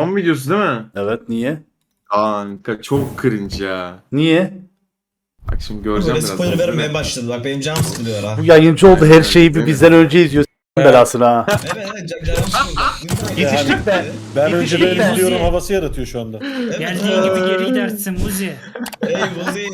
Son videosu değil mi? Evet niye? Kanka çok cringe ya. Niye? Bak şimdi göreceğim Böyle biraz. spoiler vermeye başladı. Bak benim canım sıkılıyor ha. Bu yayıncı oldu her şeyi bir bizden önce izliyor. S**in belasını ha. Evet evet can- canım. Yetiştik be. Ben Yetiştik önceden be. izliyorum havası yaratıyor şu anda. Evet, Geldiğin gibi geri gidersin Muzi. Ey Buzi.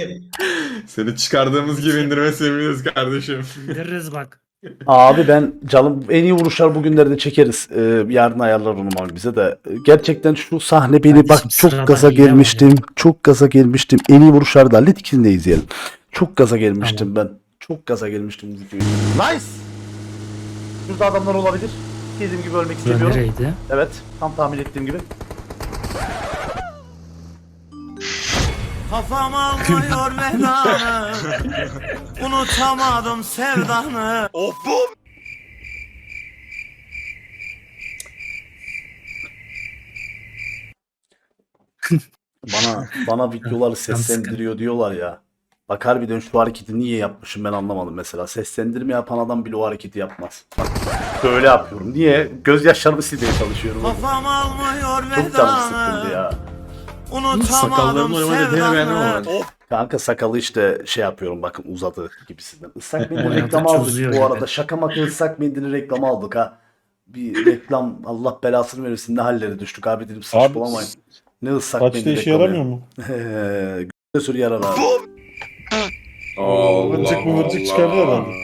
Seni çıkardığımız gibi indirme seviniyoruz kardeşim. Dırırız bak. Abi ben canım en iyi vuruşlar bugünlerde çekeriz. Ee, yarın ayarlar onu abi bize de. Ee, Gerçekten şu sahne beni Kardeşim, bak çok sıradan gaza var gelmiştim. Çok gaza gelmiştim. En iyi vuruşları da hallet ikisini de izleyelim. Çok gaza gelmiştim ben. Çok gaza gelmiştim bu videoyu. Nice. Şurada adamlar olabilir. Dediğim gibi ölmek Bura istemiyorum. nereydi? Evet. Tam tahmin ettiğim gibi. Kafam almıyor vedanı Unutamadım sevdanı Bana bana videoları seslendiriyor diyorlar ya. Bak harbiden şu hareketi niye yapmışım ben anlamadım mesela. Seslendirme yapan adam bile o hareketi yapmaz. Bak böyle yapıyorum. Niye? Gözyaşlarımı silmeye çalışıyorum. Kafam almıyor Çok canım sıkıldı vedanı ya. Unutamadım Sakallarını oynama dediğini beğendim ama sevdanı. Kanka sakalı işte şey yapıyorum bakın uzadı gibisinden. Islak mendil reklamı aldık bu arada. Şaka maka ıslak mendili reklamı aldık ha. Bir reklam Allah belasını versin ne hallere düştük abi dedim saçmalamayın. Ne ıslak Kaçta mendil işe reklamı yaramıyor ya. mu? Eee, Güzel sürü yarar abi. Allah Vırcık mı vırcık çıkardı adam.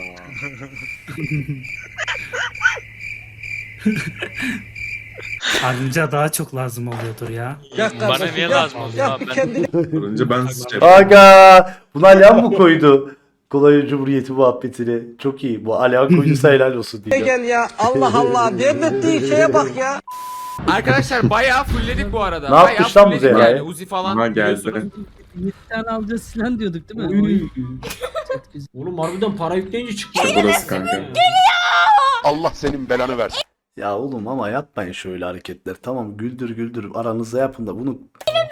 Anca daha çok lazım oluyordur ya. Bana niye lazım oldu abi ben? Önce ben sıçarım. Aga! Bunu Alihan mı koydu? Kolay Cumhuriyeti muhabbetini. Çok iyi. Bu Alihan koyduysa helal olsun diyeceğim. Gel ya Allah Allah devlettiği şeye bak ya Arkadaşlar bayağı fullledik bu arada. Ne bayağı yapmış lan bu fullledik yani. Uzi falan Buna geldi. biliyorsunuz. Sen alacağız silah diyorduk değil mi? Oy. Oğlum harbiden para yükleyince çıktı. Burası kanka. Allah senin belanı versin. Ya oğlum ama yapmayın şöyle hareketler. Tamam güldür güldür aranızda yapın da bunu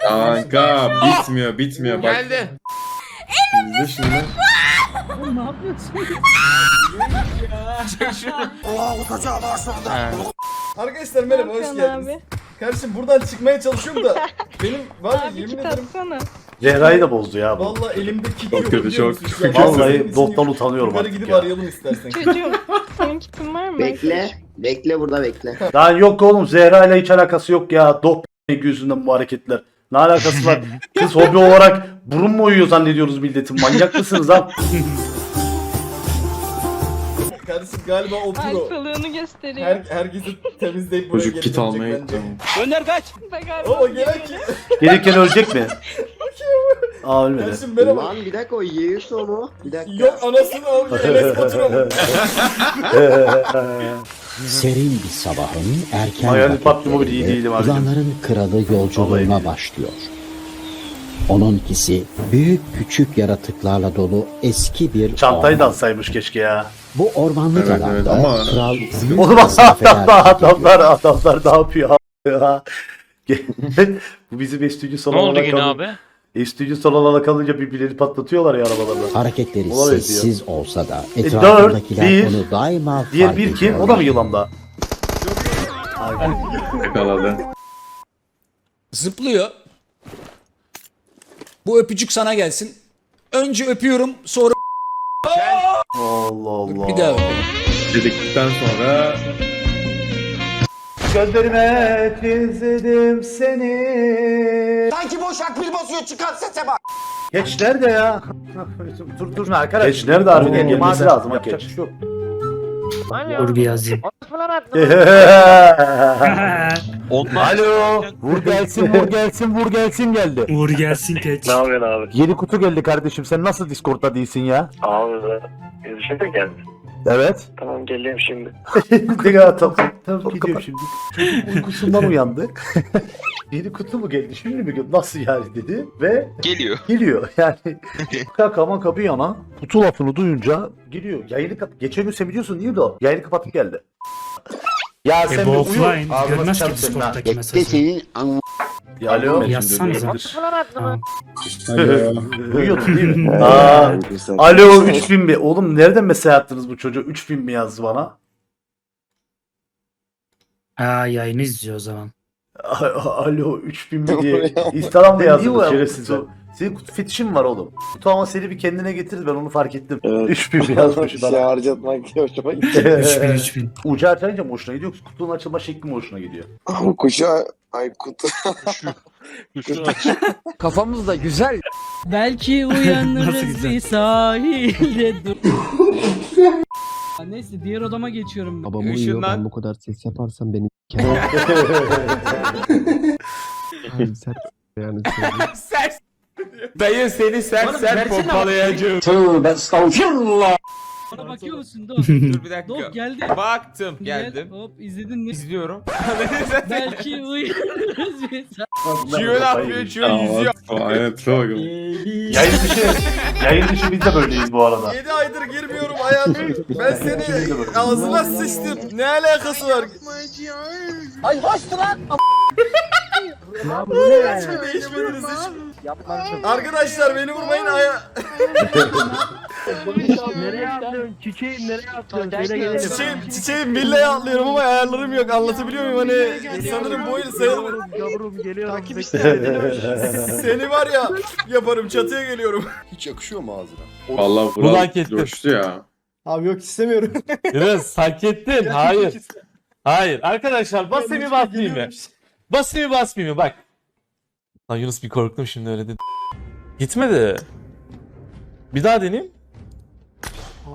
Kanka bitmiyor bitmiyor bak. Geldi. İzle şimdi. Oğlum ne yapıyorsun? Arkadaşlar merhaba hoş geldiniz. Kardeşim buradan çıkmaya çalışıyorum da benim var ya yemin ederim Zehra'yı da bozdu ya bu. Vallahi elimde kit Çok yok kötü, biliyor çok musun? kötü. Şu an Vallahi için bottan yok. utanıyorum Yukarı artık gidip ya. arayalım istersen. Çocuğum senin kitin var mı? Bekle. Bekle burada bekle. Daha yok oğlum Zehra ile hiç alakası yok ya. Dop yüzünden bu hareketler. Ne alakası var? Kız hobi olarak burun mu uyuyor zannediyoruz milletin. Manyak mısınız lan? Kardeşim galiba o pro. Alfalığını gösteriyor. Her, herkesi temizleyip buraya Çocuk kit dönecek almaya bence. gitti. Önder kaç Bak galiba O gelen ki. Gelirken ölecek mi? Aa ölmedi. Kardeşim merhaba. Lan bir dakika o yiyorsa mu? Bir dakika. Yok anasını al. Enes Batur'a mı? Serin bir sabahın erken Hayal patlıma bile iyi değilim. Uzanların kralı Vallahi yolculuğuna iyi. başlıyor. Onunkisi büyük küçük yaratıklarla dolu eski bir Çantayı da orman. alsaymış keşke ya. Bu ormanlık Evet, alanda evet, ama- kral Oğlum mesafeler adamlar, kat ediyor. adamlar, adamlar ne yapıyor ya? Bu bizim estüdyo salonuna kalın. Estüdyo salonuna kalınca birbirleri patlatıyorlar ya arabalarda. Hareketleri Olay sessiz olsa da E, etrafındakiler dört, bir, onu daima Diğer fark bir kim? O da mı yılanda? Yakaladı. Zıplıyor Bu öpücük sana gelsin Önce öpüyorum sonra Allah Allah. bir daha öpelim Dedikten sonra Gözlerime çizdim seni. Sanki boş akbil basıyor çıkan sese bak Geç nerede ya? dur dur arkadaş. Geç nerede harbiden gelmesi lazım ha geç. Dur bir yazayım. Alo. Vur gelsin vur gelsin vur gelsin geldi. Uğur gelsin keç. Yeni kutu geldi kardeşim sen nasıl Discord'da değilsin ya? Abi şey de geldi. Evet. Tamam geliyorum şimdi. Ne kadar tatlı. Tamam gidiyorum şimdi. Çocuk uykusundan uyandı. Yeni kutu mu geldi şimdi mi geldi? Nasıl yani dedi ve Geliyor. geliyor. Yani kakaman kapı yana kutu lafını duyunca geliyor. Yayını kap geçen gün sen biliyorsun değil mi o? Yayını kapatıp geldi. Ya E sen bu bir uyu. offline. Görmez ki. Discord'daki mesajı. an... Ya alo. Yazsanıza. Tamam. Uyuyordu değil mi? Aa, alo 3000 mi? Oğlum nereden mesaj attınız bu çocuğa? 3000 mi yazdı bana? Aa yayını izliyor o zaman. Alo 3000 mi diye. Instagram'da yazdı şerefsiz. Senin kutu fetişin var oğlum. Kutu ama seni bir kendine getirdi ben onu fark ettim. 3000 mi yazmış bana. harcatmak hoşuma 3000 3000. Ucu açınca mı hoşuna gidiyor yoksa kutunun açılma şekli mi hoşuna gidiyor? Kuşa ay kutu. Kafamızda güzel. Belki uyanırız bir sahilde dur. Neyse diğer odama geçiyorum. Babam Işınlan. bu kadar ses yaparsam beni sert yani Sers. Dayı seni sert sert pompalayacağım. Bana bakıyor musun? Dur. Dur bir dakika. Dok geldi. Baktım Gel, geldim. Hop izledin mi? İzliyorum. Belki uyanırız bir Çiğ ne yapıyor? Çiğ yüzüyor. Aynen. Yayın dışı, yayın dışı biz de böyleyiz bu arada. 7 aydır girmiyorum hayatım. Ben seni ağzına sıçtım. Ne alakası var? Ay hoştu lan. Hiç mi değişmediniz hiç? Arkadaşlar beni vurmayın aya. Nereye attın? Çiçeğim nereye attın? Söyle gelelim. Çiçeğim, çiçeğim villaya atlıyorum ama ayarlarım yok anlatabiliyor muyum? Hani sanırım bu yıl sayılır. Yavrum geliyorum. Takip Seni var ya yaparım çatıya geliyorum. Hiç yakışıyor mu ağzına? Vallahi Bunu Vural hak coştu ya. Abi yok istemiyorum. Biraz hak ettin. Hayır. Hayır. Arkadaşlar basayım mı basmayayım mı? Basayım mı basmayayım mı? Bak. Lan Yunus bir korktum şimdi öyle dedi. Gitmedi. Bir daha deneyeyim.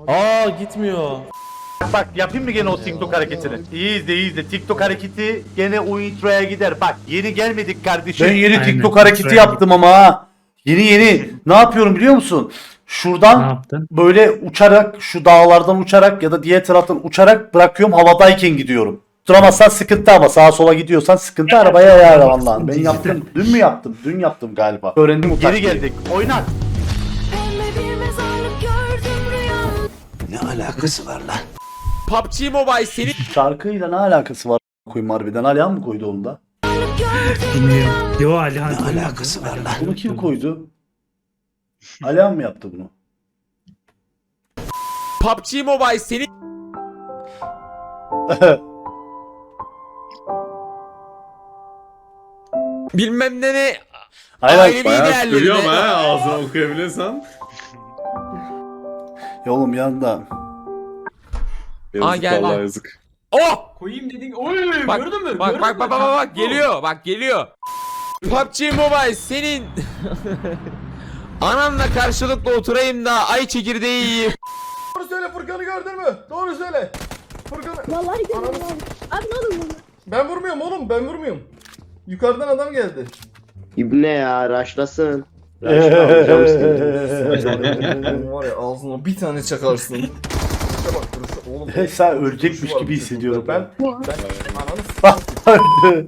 Aa gitmiyor. Bak yapayım mı gene o TikTok hareketini? İyi izle iyi izle. TikTok hareketi gene o introya gider. Bak yeni gelmedik kardeşim. Ben yeni Aynen. TikTok hareketi Introya yaptım ama ha. Yeni yeni. Ne yapıyorum biliyor musun? Ne Şuradan yaptın? böyle uçarak şu dağlardan uçarak ya da diğer taraftan uçarak bırakıyorum havadayken gidiyorum. Duramazsan sıkıntı ama sağa sola gidiyorsan sıkıntı arabaya ayarlaman lazım. Ben yaptım. Dün mü yaptım? Dün yaptım galiba. Öğrendim. Geri geldik. Oynat. Ne alakası var lan? PUBG Mobile seni Şarkıyla ne alakası var? Koyayım harbiden. Alihan mı koydu onu da? Bilmiyorum. Yo Alihan. Ne alakası var lan? Bunu kim koydu? Alihan mı yaptı bunu? PUBG Mobile seni bilmem ne ne Aynen. Ailevi Bayağı değerlerine- sürüyorum ha ağzına okuyabiliyorsan. Ya oğlum yanında. Yazık gel vallahi lan. yazık. Oh! Koyayım dedin. Oy Bak, gördün mü? Bak Gördün bak mü? bak bak bak, bak geliyor bak geliyor. PUBG Mobile senin Ananla karşılıklı oturayım da ay çekirdeği yiyeyim. Doğru söyle Furkan'ı gördün mü? Doğru söyle. Furkan'ı. Vallahi Ananı- Abi ne olur bunu? Ben vurmuyorum oğlum ben vurmuyorum. Yukarıdan adam geldi. İbne ya raşlasın. Oğlum var ya ağzına bir tane çakarsın. İşte bak duruşu oğlum. Sen ölecekmiş gibi hissediyorum Ben ben. ananı.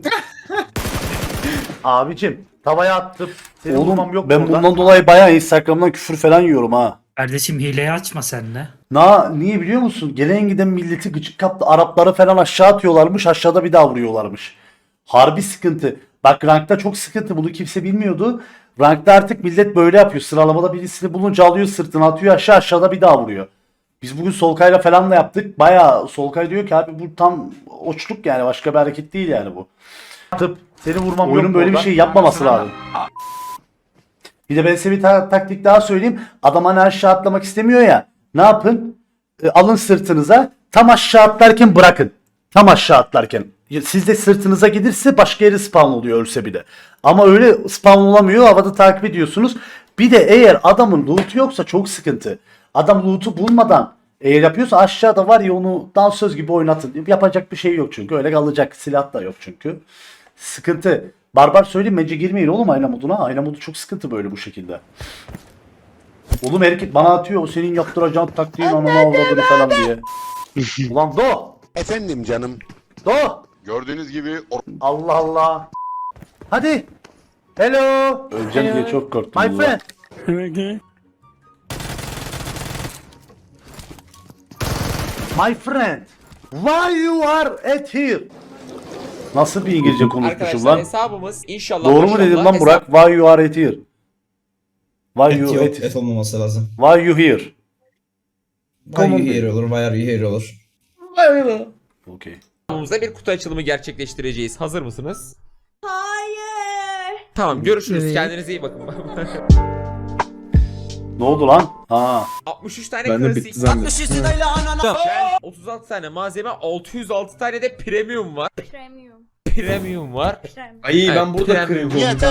Abicim tavaya attım. Seni vurmam Oğlum yok ben burada. bundan dolayı bayağı Instagram'dan küfür falan yiyorum ha. Kardeşim hileyi açma sen de. Na niye biliyor musun? Gelen giden milleti gıcık kaptı. Arapları falan aşağı atıyorlarmış. Aşağıda bir daha vuruyorlarmış. Harbi sıkıntı. Bak rankta çok sıkıntı. Bunu kimse bilmiyordu. Rankta artık millet böyle yapıyor. Sıralamada birisini bulunca alıyor sırtına atıyor aşağı aşağıda bir daha vuruyor. Biz bugün Solkay'la falan da yaptık. Baya Solkay diyor ki abi bu tam oçluk yani başka bir hareket değil yani bu. Atıp seni vurmam Oyunun böyle bir şey yapmaması lazım. Bir de ben size bir ta- taktik daha söyleyeyim. Adam hani aşağı atlamak istemiyor ya. Ne yapın? E, alın sırtınıza. Tam aşağı atlarken bırakın. Tam aşağı atlarken. Siz de sırtınıza gidirse başka yere spawn oluyor ölse bir de. Ama öyle spawn olamıyor. Havada takip ediyorsunuz. Bir de eğer adamın loot'u yoksa çok sıkıntı. Adam loot'u bulmadan eğer yapıyorsa aşağıda var ya onu dansöz gibi oynatın. Yapacak bir şey yok çünkü. Öyle kalacak silah da yok çünkü. Sıkıntı. Barbar söyleyeyim bence girmeyin oğlum ayna moduna. Ayna modu çok sıkıntı böyle bu şekilde. Oğlum erkek bana atıyor o senin yaptıracağın taktiğin ananı avradını falan diye. Ulan Do! Efendim canım. Do! Gördüğünüz gibi Allah Allah. Hadi. Hello. Öleceğim diye çok korktum. My friend. My friend. Why you are at here? Nasıl bir İngilizce konuşmuşum Arkadaşlar lan? hesabımız inşallah Doğru mu dedim lan Burak? Why you are at here? Why you yok, at et olmaması lazım. Why you here? Why you here olur, why are you here olur. Okay. Hesabımızda bir kutu açılımı gerçekleştireceğiz. Hazır mısınız? Tamam görüşürüz. Evet. Kendinize iyi bakın. Ne oldu lan? Ha. 63 tane Ben de klasik. bitti zannettim. 36 tane malzeme, 606 tane de premium var. Premium. Premium var. Premium. Ay ben Evet, burada premium. kırıyorum kanka.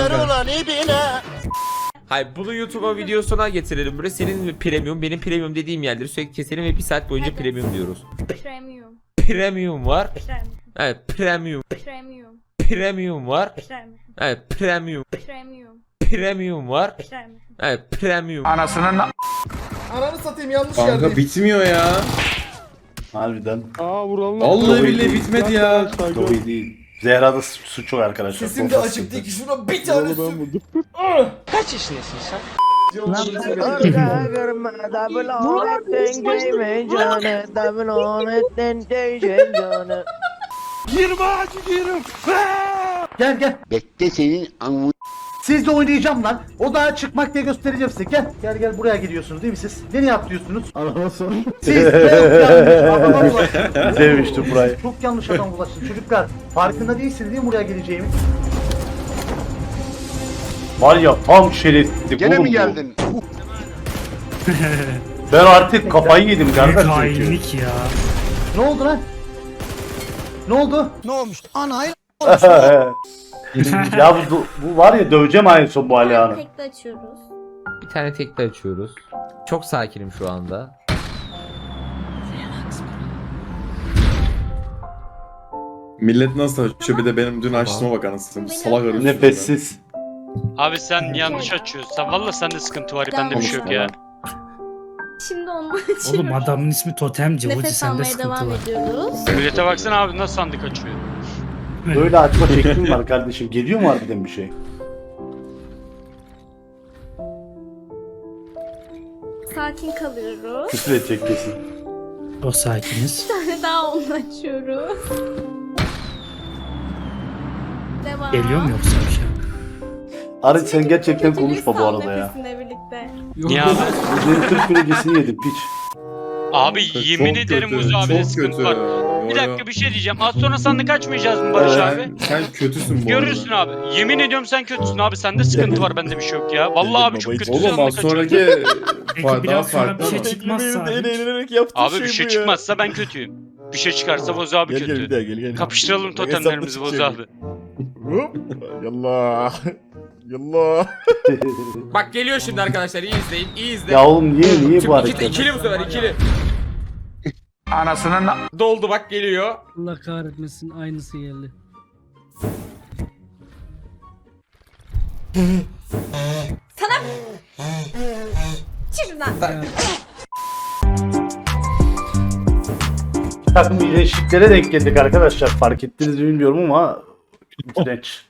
Hayır bunu YouTube'a videosuna getirelim buraya. Senin premium, benim premium dediğim yerleri sürekli keselim ve bir saat boyunca premium diyoruz. Premium. Premium var. Premium. Evet premium. Premium. Premium var. Premium. Evet premium. Premium. Premium var. Premium. Evet premium. Ananı satayım yanlış Kanka yerdeyim. bitmiyor ya. Harbiden. Vallahi billahi bitmedi ya. İyi değil. Zehra'da su su çok arkadaşlar. Sesim de açık değil ki şuna bir tane su. Kaç yaşındasın sen? Gel gel. Bekle senin anı Sizle oynayacağım lan. O dağa çıkmak diye göstereceğim size. Gel. Gel gel buraya gidiyorsunuz değil mi siz? Nereye atlıyorsunuz? Araba Siz çok yanlış adama ulaştınız. Sevmiştim burayı. Çok yanlış adam ulaştınız çocuklar. Farkında değilsiniz değil mi buraya geleceğimi? Var ya tam şeritti. Gene oğlum mi bu. geldin? Ben artık kafayı yedim kardeş çünkü. hainlik ya. Ne oldu lan? Ne oldu? Ya bu, bu var ya döveceğim aynı son bu Alihan'ı. Tekli açıyoruz. Bir tane tekli açıyoruz. Çok sakinim şu anda. Millet nasıl açıyor bir de benim dün açtığıma bak anasını. Bu Salak arıyorsun. Nefessiz. Abi sen yanlış açıyorsun. Sen valla sende sıkıntı var. Bende bir şey yok ya. Şimdi onu açıyoruz. Oğlum adamın ismi Totemci. Hoca Nefes sende almaya sıkıntı devam var. ediyoruz. Millete baksana abi nasıl sandık açıyor. Böyle açma şeklim var kardeşim. Geliyor mu harbiden bir şey? Sakin kalıyoruz. Küfür edecek kesin. O sakiniz. Bir tane daha onu açıyoruz. Devam. Geliyor mu yoksa bir şey? Arıç sen gerçekten konuşma bu arada ya. nefesine birlikte. Niye abi? Senin Türk bölgesini yedim piç. Abi Çok yemin ederim kötü, Uzi abi çok sıkıntı kötü. var. Bir dakika bir şey diyeceğim. Az sonra sandık açmayacağız mı Barış Evet. abi? Sen, kötüsün bu Görürsün arada. abi. Yemin ediyorum sen kötüsün abi. Sende sıkıntı var bende bir şey yok ya. Vallahi abi çok kötü Oğlum az sonraki fa- daha biraz sonra farklı bir şey ama. çıkmazsa abi. Abi bir şey çıkmazsa ben kötüyüm. Bir şey çıkarsa Boz abi kötü. Kapıştıralım totemlerimizi Boz abi. Yallah. Yallah. Bak geliyor şimdi arkadaşlar iyi izleyin iyi izleyin. ya oğlum niye niye bu Şimdi ikili, hareket? ikili bu sefer ikili. Anasının doldu bak geliyor. Allah kahretmesin aynısı geldi. Çık lan. Takım iyileşiklere denk geldik arkadaşlar. Fark ettiniz mi bilmiyorum ama. İğrenç.